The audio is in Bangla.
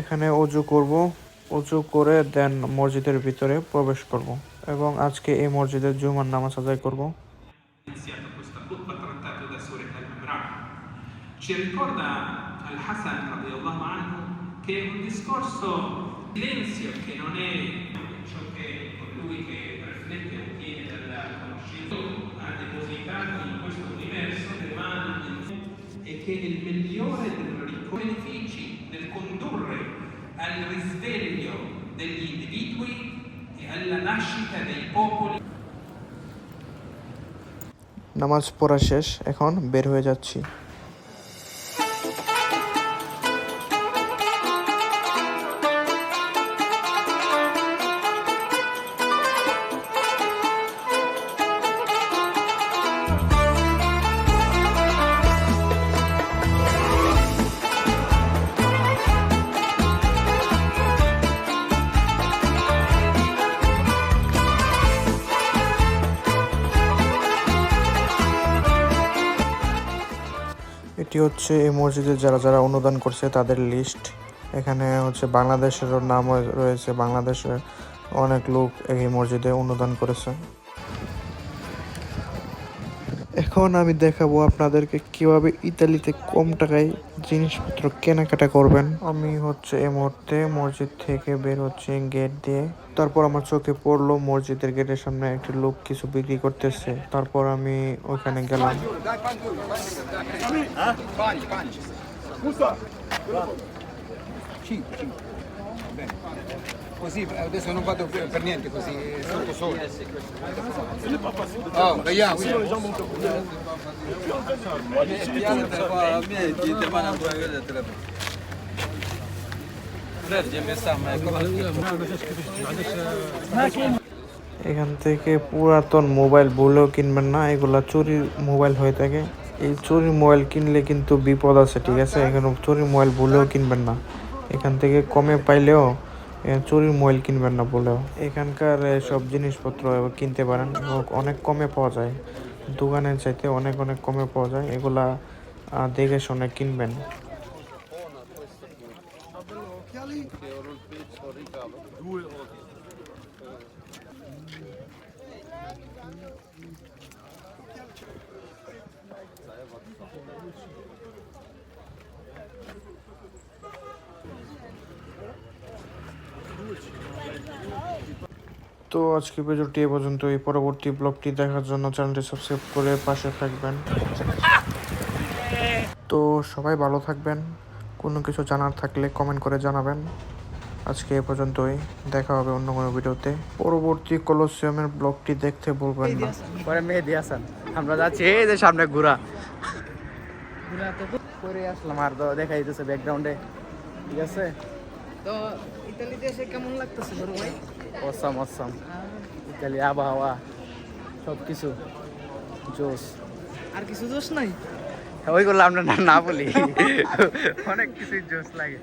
এখানে অজু করব অজু করে দেন মসজিদের ভিতরে প্রবেশ করব এবং আজকে এই মসজিদের জুমার নামাজ আদায় করব. Ci ricorda Al-Hassan radiallahu anhu che un discorso silenzio che non è ciò che colui che riflette e ottiene dalla conoscenza ha depositato in questo universo e che il migliore dei benefici nel condurre al risveglio degli individui e alla nascita dei popoli নামাজ পড়া শেষ এখন বের হয়ে যাচ্ছি এটি হচ্ছে এই মসজিদে যারা যারা অনুদান করছে তাদের লিস্ট এখানে হচ্ছে বাংলাদেশেরও নাম রয়েছে, বাংলাদেশের অনেক লোক এই মসজিদে অনুদান করেছে। এখন আমি দেখাবো আপনাদেরকে কীভাবে ইতালিতে কম টাকায় জিনিসপত্র কেনাকাটা করবেন আমি হচ্ছে এই মুহূর্তে মসজিদ থেকে বের হচ্ছে গেট দিয়ে তারপর আমার চোখে পড়ল মসজিদের গেটের সামনে একটি লোক কিছু বিক্রি করতেছে তারপর আমি ওখানে গেলাম. Cinque, cinque. Bene. Così adesso non vado per per niente così, sotto solo. Oh, vediamo. এখান থেকে পুরাতন মোবাইল বলেও কিনবেন না এগুলা চুরি মোবাইল হয়ে থাকে। এই চুরি মোবাইল কিনলে কিন্তু বিপদ আছে ঠিক আছে? এখানে চুরি মোবাইল বলেও কিনবেন না। এখান থেকে কমে পাইলেও চুরির মোবাইল কিনবেন না বলেও। এখানকার সব জিনিসপত্র কিনতে পারেন। অনেক কমে পাওয়া যায়। দোকানের চাইতে অনেক অনেক কমে পাওয়া যায়। এগুলা দেখে শুনে কিনবেন। তো আজকে ভিডিওটি এ পর্যন্ত এই পরবর্তী ব্লগটি দেখার জন্য চ্যানেলটি সাবস্ক্রাইব করে পাশে থাকবেন। তো সবাই ভালো থাকবেন। কোনো কিছু জানার থাকলে কমেন্ট করে জানাবেন। আজকে এ পর্যন্তই। দেখা হবে অন্য কোনো ভিডিওতে। পরবর্তী কলোসিয়ামের ব্লগটি দেখতে বলবেন না। পরে মেহেদি হাসান। আমরা যাচ্ছি এই যে সামনে ঘোরা করে আসলাম আর তো দেখাই দিতেছে ব্যাকগ্রাউন্ডে ঠিক আছে? তো ইতালিতে দেশে কেমন লাগতেছে বড় ভাই? অসাম অসাম ইতালি আবহাওয়া সব কিছু জোশ। আর কিছু জোশ নাই? ওইগুলো আমরা না না বলি। অনেক কিছুই জোশ লাগে।